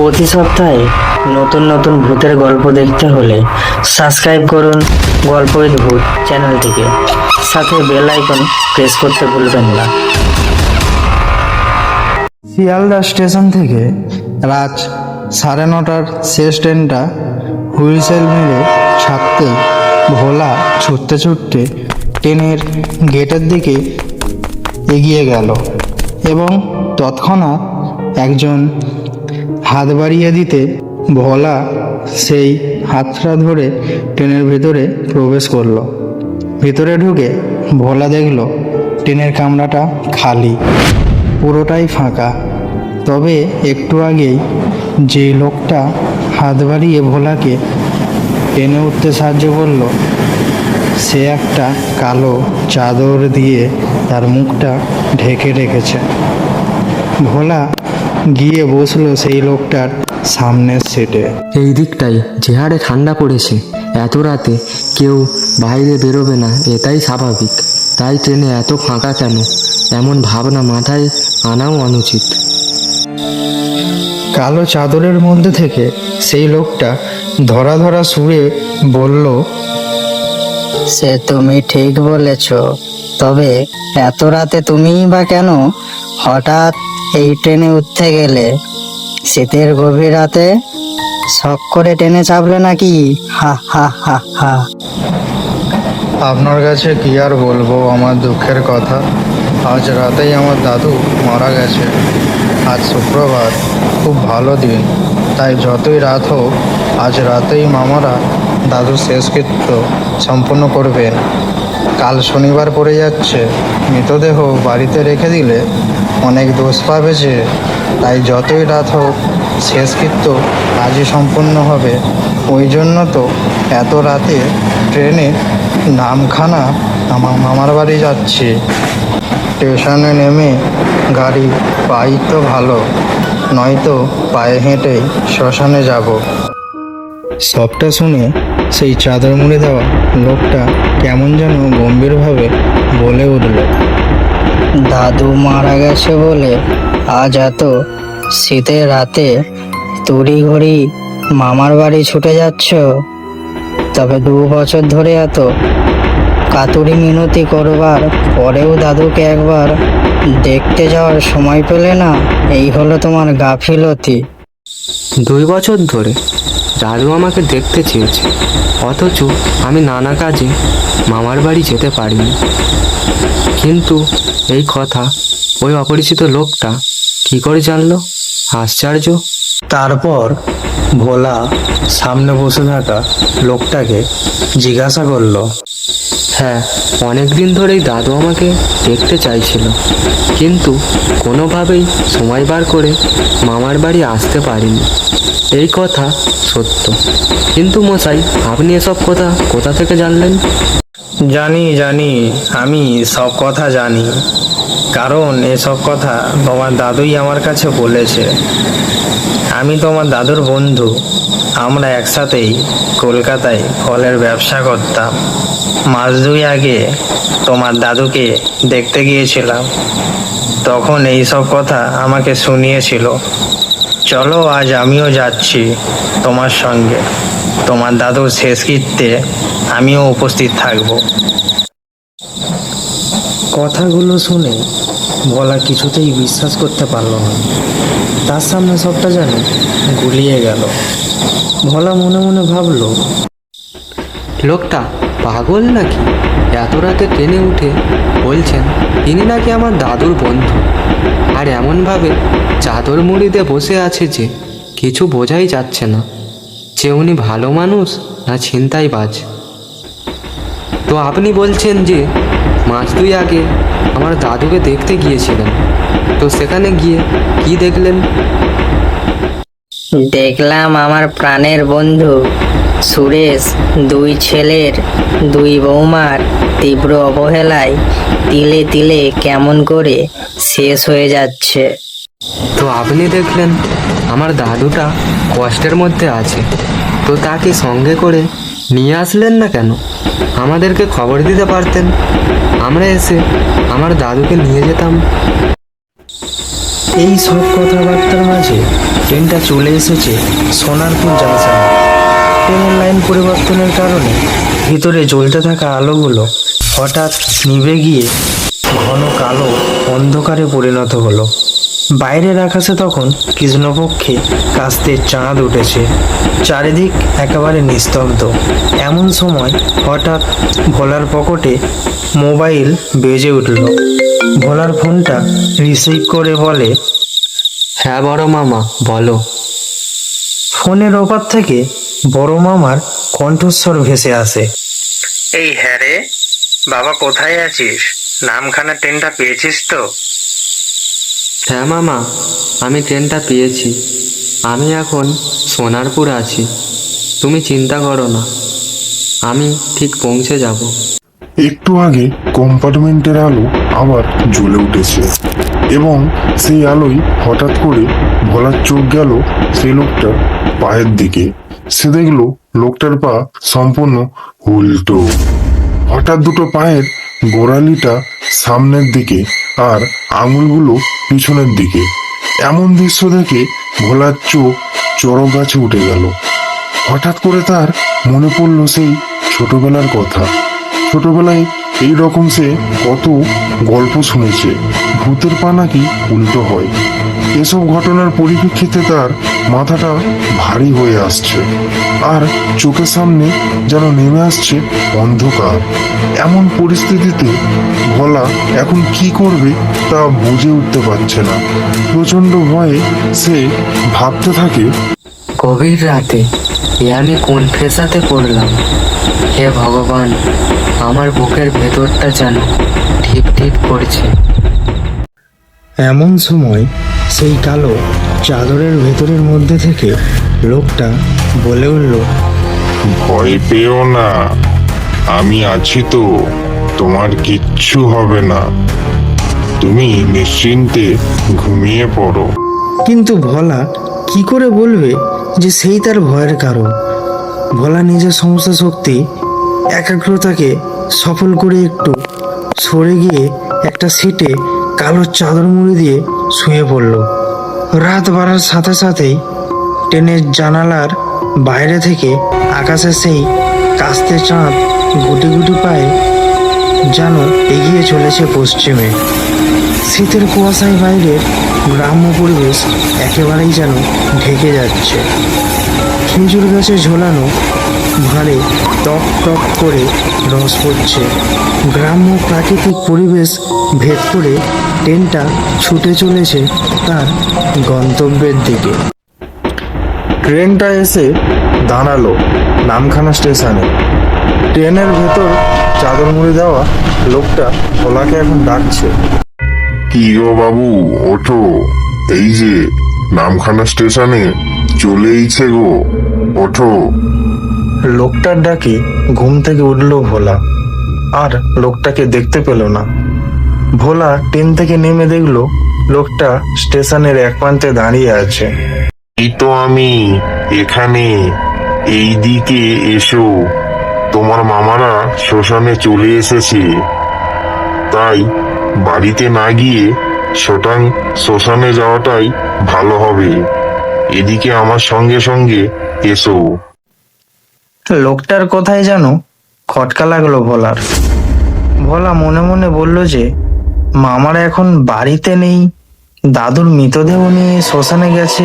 প্রতি সপ্তাহে নতুন নতুন ভূতের গল্প দেখতে হলে সাবস্ক্রাইব করুন গল্প উইথ ভূত চ্যানেলটিকে। সাথে বেল আইকন প্রেস করতে ভুলবেন না। শিয়ালদা স্টেশন থেকে রাত সাড়ে নটার শেষ ট্রেনটা হুইসেল মেরে ছাড়তেই ভোলা ছুটতে ছুটতে ট্রেনের গেটের দিকে এগিয়ে গেল এবং তৎক্ষণাৎ একজন হাত বাড়িয়ে দিতে ভোলা সেই হাতটা ধরে ট্রেনের ভেতরে প্রবেশ করল। ভেতরে ঢুকে ভোলা দেখল ট্রেনের কামরাটা খালি, পুরোটাই ফাঁকা। তবে একটু আগেই যে লোকটা হাত বাড়িয়ে ভোলাকে টেনে উঠতে সাহায্য করল, সে একটা কালো চাদর দিয়ে তার মুখটা ঢেকে রেখেছে। ভোলা গিয়ে বসল সেই লোকটার সামনের সিটে এই দিকটাই যে হারে ঠান্ডা পড়েছে এত রাতে কেউ বাইরে বেরোবে না এটাই স্বাভাবিক। তাই ট্রেনে এত ফাঁকা কেন? এমন ভাবনা মাথায় আনাও অনুচিত। কালো চাদরের মধ্যে থেকে সেই লোকটা ধরা ধরা সুরে বলল সে তুমি ঠিক বলেছ তবে এত রাতে তুমিই বা কেন? হঠাৎ এই ট্রেনে উঠতে গেলে শীতের গভীর রাতে শখ করে ট্রেনে চাপলে নাকি? হা হা হা হা। আপনার কাছে কি আর বলব আমার দুঃখের কথা? আজ রাতেই আমার দাদু মারা গেছে। আজ শুক্রবার, খুব ভালো দিন। তাই যতই রাত হোক, আজ রাতেই মামারা দাদুর শেষকৃত্য সম্পন্ন করবেন। কাল শনিবার পড়ে যাচ্ছে। মৃতদেহ বাড়িতে রেখে দিলে অনেক দোষ পাবে যে, তাই যতই রাত হোক শেষকৃত্য আজই সম্পন্ন হবে। ওই জন্য তো এত রাতে ট্রেনে নামখানা আমার মামার বাড়ি যাচ্ছি। স্টেশনে নেমে গাড়ি, পাই তো ভালো, নয়তো পায়ে হেঁটেই শ্মশানে যাব। সবটা শুনে সেই চাদর মুড়ে দেওয়া লোকটা কেমন যেন গম্ভীরভাবে বলে উঠল। দাদু মারা গেছে বলে আজ এত। শীতের রাতে তড়ি ঘড়ি মামার বাড়ি ছুটে যাচ্ছ? তবে দু বছর ধরে এত কাতুরি মিনতি করবার পরেও দাদুকে একবার দেখতে যাওয়ার সময় পেলে না? এই হলো তোমার গাফিলতি। দুই বছর ধরে দাদু আমাকে দেখতে চেয়েছে। অথচ আমি নানা কাজে মামার বাড়ি যেতে পারিনি। কিন্তু এই কথা ওই অপরিচিত লোকটা কি করে জানলো? আশ্চর্য। তারপর ভোলা সামনে বসে থাকা লোকটাকে জিজ্ঞাসা করল হ্যাঁ অনেক দিন ধরেই দাদু আমাকে দেখতে চাইছিল। কিন্তু কোনোভাবেই সময় বার করে মামার বাড়ি আসতে পারিনি। এই কথা সত্য। কিন্তু মশাই, আপনি এসব কথা কোথা থেকে জানলেন? জানি জানি। আমি সব কথা জানি। কারণ এসব কথা তোমার দাদুই আমার কাছে বলেছে। আমি তোমার দাদুর বন্ধু। আমরা একসাথেই কলকাতায় ফলের ব্যবসা করতাম। মাস দুই আগে তোমার দাদুকে দেখতে গিয়েছিলাম। তখন এই সব কথা আমাকে শুনিয়েছিল। চলো, আজ আমিও যাচ্ছি তোমার সঙ্গে। তোমার দাদুর শেষকৃত্যে আমিও উপস্থিত থাকব। কথাগুলো শুনে বলা কিছুতেই বিশ্বাস করতে পারল না। তার সামনে সবটা যেন গুলিয়ে গেল। ভোলা মনে মনে ভাবলো, লোকটা পাগল নাকি? এত রাতে ট্রেনে উঠে বলছেন তিনি নাকি আমার দাদুর বন্ধু। আর এমনভাবে চাদর মুড়িতে বসে আছে যে কিছু বোঝাই যাচ্ছে না। যে উনি ভালো মানুষ না ছিনতাই বাজ তো আপনি বলছেন যে মাস দুই আগে আমার দাদুকে দেখতে গিয়েছিলেন। তো সেখানে গিয়ে কি দেখলেন? দেখলাম আমার প্রাণের বন্ধু সুরেশ দুই ছেলের দুই বৌমার তীব্র অবহেলায় তিলে তিলে কেমন করে শেষ হয়ে যাচ্ছে। তো আপনি দেখলেন আমার দাদুটা কষ্টের মধ্যে আছে। তো তাকে সঙ্গে করে নিয়ে আসলেন না কেন? আমাদেরকে খবর দিতে পারতেন। আমরা এসে আমার দাদুকে নিয়ে যেতাম। এই সব কথাবার্তার মাঝে ট্রেনটা চলে এসেছে সোনারপুর জাংশনে। ট্রেনের লাইন পরিবর্তনের কারণে ভিতরে জ্বলতে থাকা আলোগুলো হঠাৎ নিভে গিয়ে ঘন কালো অন্ধকারে পরিণত হলো। বাইরের আকাশে তখন কৃষ্ণপক্ষে কাস্তে চাঁদ উঠেছে। চারিদিক একেবারে নিস্তব্ধ। এমন সময় হঠাৎ ভোলার পকেটে মোবাইল বেজে উঠল। ভোলার ফোনটা রিসিভ করে বলে হ্যাঁ বড় মামা বলো। ফোনের ওপার থেকে বড় মামার কণ্ঠস্বর ভেসে আসে। এই হ্যাঁ রে বাবা কোথায় আছিস? নামখানা ট্রেনটা পেয়েছিস তো? হ্যাঁ মামা, আমি ট্রেনটা পেয়েছি। আমি এখন সোনারপুর আছি। তুমি চিন্তা করো না। আমি ঠিক পৌঁছে যাব। একটু আগে কম্পার্টমেন্টের আলো আবার জ্বলে উঠেছে এবং সেই আলোই হঠাৎ করে ভোলার চোখ গেল সেই লোকটার পায়ের দিকে। সে দেখল লোকটার পা সম্পূর্ণ উল্টো। হঠাৎ দুটো পায়ের গোড়ালিটা সামনের দিকে আর আঙুলগুলো পিছনের দিকে। এমন দৃশ্য দেখে ভোলার চোখ চড়ক গাছে উঠে গেল। হঠাৎ করে তার মনে পড়ল সেই ছোটবেলার কথা। ছোটবেলায় এই রকম সে কত গল্প শুনেছে। ভূতের পা নাকি উল্টো হয়। এসব ঘটনার পরিপ্রেক্ষিতে তার মাথাটা ভারী হয়ে আসছে। আর চোখের সামনে যেন নেমে আসছে অন্ধকার। এমন পরিস্থিতিতে ভোলা এখন কি করবে তা বুঝে উঠতে পারছে না। প্রচণ্ড ভয়ে সে ভাবতে থাকে গভীর রাতে এ আমি কোন ফেসাতে পড়লাম? হে ভগবান আমার বুকের ভেতরটা যেন ঠিপ ঠিপ করছে। এমন সময় সেই কালো চাদরের ভেতরের মধ্যে থেকে লোকটা বলে উঠল ভয় পেও না আমি আছি তো তোমার কিচ্ছু হবে না। তুমি নিশ্চিন্তে ঘুমিয়ে পড়ো। কিন্তু ভোলা কি করে বলবে যে সেই তার ভয়ের কারণ? ভোলা নিজের সমস্যা শক্তি একাগ্রতাকে সফল করে একটু সরে গিয়ে একটা সিটে কালো চাদর মুড়ি দিয়ে শুয়ে পড়ল। রাত বাড়ার সাথে সাথেই ট্রেনের জানালার বাইরে থেকে আকাশে সেই কাস্তে চাঁদ গুটি গুটি পায়ে যেন এগিয়ে চলেছে পশ্চিমে। শীতের কুয়াশায় বাইরের গ্রাম্য পরিবেশ একেবারেই যেন ঢেকে যাচ্ছে। খেজুর গাছে ঝোলানো ভারে টক টক করে রস পড়ছে গ্রাম্য প্রাকৃতিক পরিবেশ ভেদ করে ট্রেনটা ছুটে চলেছে তার গন্তব্যের দিকে। ট্রেনটা এসে দাঁড়াল নামখানা স্টেশনে। ট্রেনের ভেতর চাদর মুড়ে দেওয়া লোকটা ভোলাকে এখন ডাকছে। কি গো বাবু, ওঠো। এই যে নামখানা স্টেশনে চলেইছে গো। ওঠো। লোকটার ডাকে ঘুম থেকে উঠল ভোলা। আর লোকটাকে দেখতে পেল না। ভোলা ট্রেন থেকে নেমে দেখল লোকটা স্টেশনের এক প্রান্তে দাঁড়িয়ে আছে। এই তো আমি এখানে। এই দিকে এসো। তোমার মামারা শ্মশানে চলে এসেছে। তাই বাড়িতে না গিয়ে শটাং শ্মশানে যাওয়াটাই ভালো হবে। এদিকে আমার সঙ্গে সঙ্গে এসো। লোকটার কথাই যেন খটকা লাগল ভোলার। ভোলা মনে মনে বলল যে, মামারা এখন বাড়িতে নেই, দাদুর মৃতদেহ নিয়ে শ্মশানে গেছে,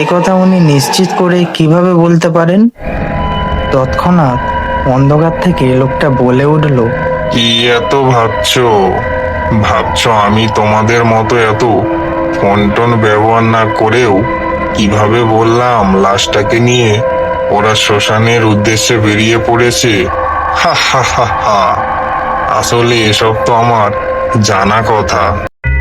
এ কথা উনি নিশ্চিত করে কীভাবে বলতে পারেন? তৎক্ষণাৎ অন্ধকার থেকে লোকটা বলে উঠল, কি এত ভাবছ? ভাবছ আমি তোমাদের মতো এত ফন্টন ব্যবহার না করেও কীভাবে বললাম লাশটাকে নিয়ে? ওরা শ্মশানের উদ্দেশ্যে বেরিয়ে পড়েছে। হা হা হা হা। আসলে এসব তো আমার জানা কথা।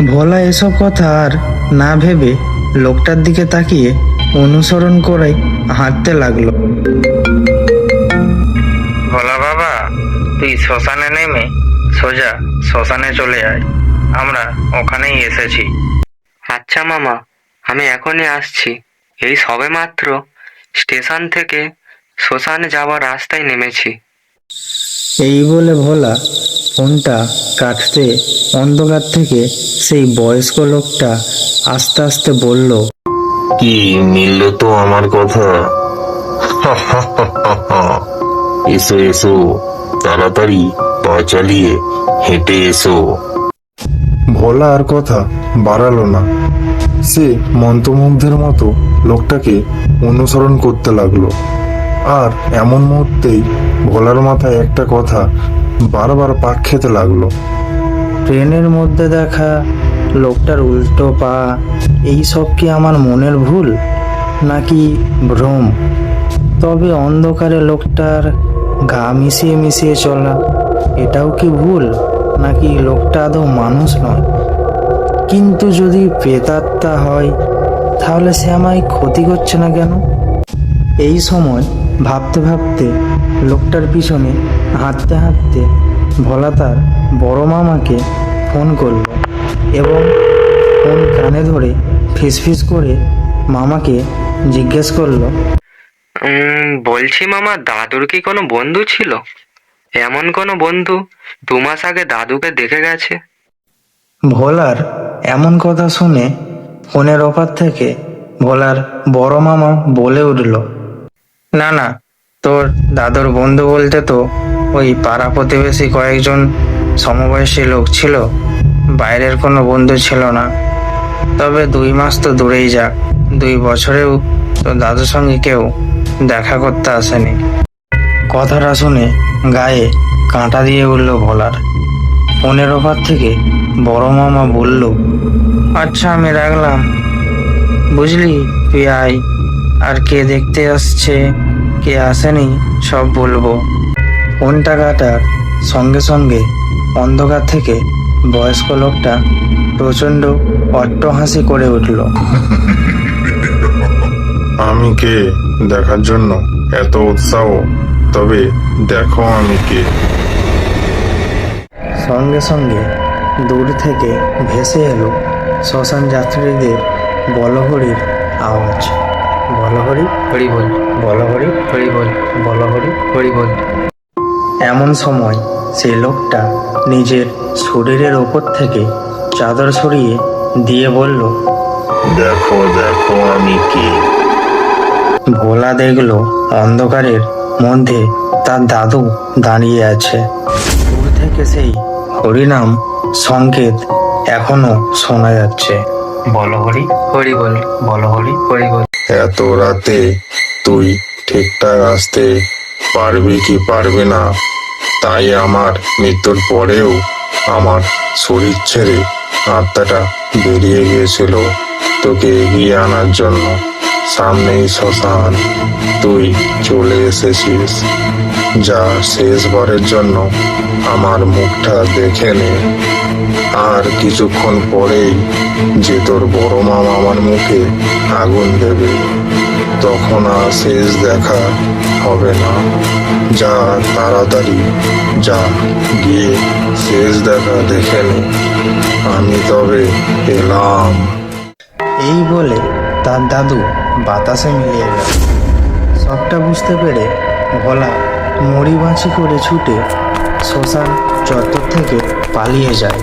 ভোলা এসব কথা আর না ভেবে লোকটার দিকে তাকিয়ে অনুসরণ করে হাঁটতে লাগল। ভোলা বাবা তুই শ্মশানে নেমে সোজা শ্মশানে চলে আয়। আমরা ওখানেই এসেছি। আচ্ছা মামা আমি এখনই আসছি। এই সবে মাত্র স্টেশন থেকে শ্মশানে যাওয়ার রাস্তায় নেমেছি। এই বলে ভোলা ফোনটা কাটতে অন্ধকার থেকে সেই বয়স্ক লোকটা আস্তে আস্তে বলল কি মিলল তো আমার কথা? এসো এসো তাড়াতাড়ি পা চালিয়ে হেঁটে এসো। ভোলা আর কথা বাড়ালো না। সে মন্ত্রমুগ্ধের মতো লোকটাকে অনুসরণ করতে লাগল। আর এমন মুহূর্তেই ভোলার মাথায় একটা কথা বারবার পাক খেতে লাগল। ট্রেনের মধ্যে দেখা লোকটার উল্টো পা, এই সব কি আমার মনের ভুল নাকি ভ্রম? তবে অন্ধকারে লোকটার গা মিশিয়ে মিশিয়ে চলা, এটাও কি ভুল নাকি লোকটা আদৌ মানুষ নয়? কিন্তু যদি প্রেতাত্মা হয় তাহলে সে আমায় ক্ষতি করছে না কেন? এই সময় ভাবতে ভাবতে লোকটার পিছনে হাঁটতে হাঁটতে ভোলা তার বড় মামাকে ফোন করল এবং ফোন কানে ধরে ফিসফিস করে মামাকে জিজ্ঞেস করল বলছি মামা দাদুর কি কোনো বন্ধু ছিল? এমন কোনো বন্ধু দু মাস আগে দাদুকে দেখে গেছে। ভোলার এমন কথা শুনে ফোনের ওপার থেকে ভোলার বড় মামা বলে উঠল, না না, তোর দাদুর বন্ধু বলতে তো ওই পাড়া প্রতিবেশী কয়েকজন সমবয়সী লোক ছিল, বাইরের কোনো বন্ধু ছিল না। তবে দুই মাস তো দূরেই যাক, দুই বছরেও তো দাদুর সঙ্গে কেউ দেখা করতে আসেনি। কথাটা শুনে গায়ে কাঁটা দিয়ে উঠল ভোলার ফোনের ওপার থেকে বড় মামা বলল আচ্ছা আমি রাখলাম। বুঝলি? তুই আয়। আর কে দেখতে আসছে কে আসেনি সব বলব। ফোনটা কাটার সঙ্গে সঙ্গে অন্ধকার থেকে বয়স্ক লোকটা প্রচণ্ড অট্টহাসি করে উঠল। আমি কে? দেখার জন্য এত উৎসাহ? তবে দেখো আমি কে। সঙ্গে সঙ্গে দূর থেকে ভেসে এলো শ্মশান যাত্রীদের বলহরির আওয়াজ। বলহরি? হরি বল বলহরি? হরি বল বলহরি? হরি বল এমন সময় সেই লোকটা নিজের শরীরের ওপর থেকে চাদর সরিয়ে দিয়ে বলল দেখো দেখো আমি কে। ভোলা দেখল অন্ধকারের মধ্যে তার দাদু দাঁড়িয়ে আছে। দূর থেকে সেই হরিনাম সংকেত এখনও শোনা যাচ্ছে। বলো হরি। হরি বল। বলো হরি। হরি বল। এত রাতে তুই ঠিকঠাক আসতে পারবি কি পারবি না তাই আমার মৃত্যুর পরেও আমার শরীর ছেড়ে আত্মাটা বেরিয়ে গিয়েছিল তোকে এগিয়ে আনার জন্য। সামনেই শ্মশান। তুই চলে এসেছিস। যা শেষবারের জন্য আমার মুখটা দেখে নে। আর কিছুক্ষণ পরেই যে তোর বড় মামা আমার মুখে আগুন দেবে, তখন আর শেষ দেখা হবে না। যা তাড়াতাড়ি, যা গিয়ে শেষ দেখা দেখে নে। আমি তবে এলাম। এই বলে তার দাদু বাতাসে মিলিয়ে গেল। সবটা বুঝতে পেরে ভোলা মরি বাঁচি করে ছুটে শ্মশান চত্বর থেকে পালিয়ে যায়।